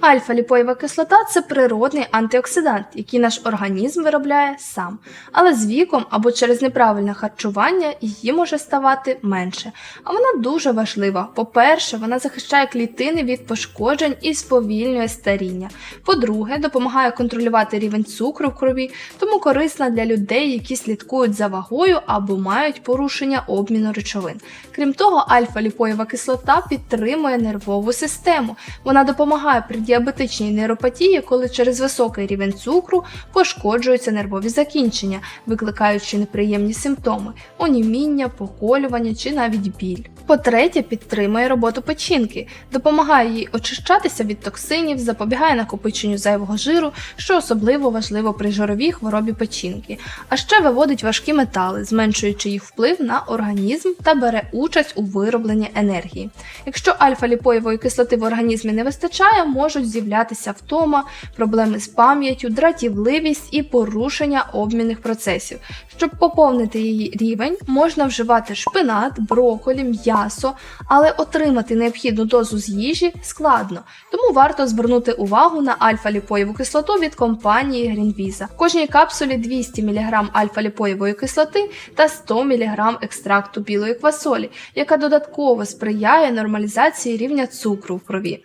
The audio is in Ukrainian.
Альфа-ліпоєва кислота це природний антиоксидант, який наш організм виробляє сам. Але з віком або через неправильне харчування її може ставати менше. А вона дуже важлива. По-перше, вона захищає клітини від пошкоджень і сповільнює старіння. По-друге, допомагає контролювати рівень цукру в крові, тому корисна для людей, які слідкують за вагою або мають порушення обміну речовин. Крім того, альфа-ліпоєва кислота підтримує нервову систему. Вона допомагає при діабетичній нейропатії, коли через високий рівень цукру пошкоджуються нервові закінчення, викликаючи неприємні симптоми оніміння, поколювання чи навіть біль. По-третє, підтримує роботу печінки, допомагає їй очищатися від токсинів, запобігає накопиченню зайвого жиру, що особливо важливо при жировій хворобі печінки, а ще виводить важкі метали, зменшуючи їх вплив на організм та бере участь у виробленні енергії. Якщо альфа-ліпоєвої кислоти в організмі не вистачає, можуть з'являтися втома, проблеми з пам'яттю, дратівливість і порушення обмінних процесів. Щоб поповнити її рівень, можна вживати шпинат, броколі, м'ясо, але отримати необхідну дозу з їжі складно, тому варто звернути увагу на альфа-ліпоєву кислоту від компанії Greenvisa. В кожній капсулі 200 мг альфа-ліпоєвої кислоти та 100 мг екстракту білої квасолі, яка додатково сприяє нормалізації рівня цукру в крові.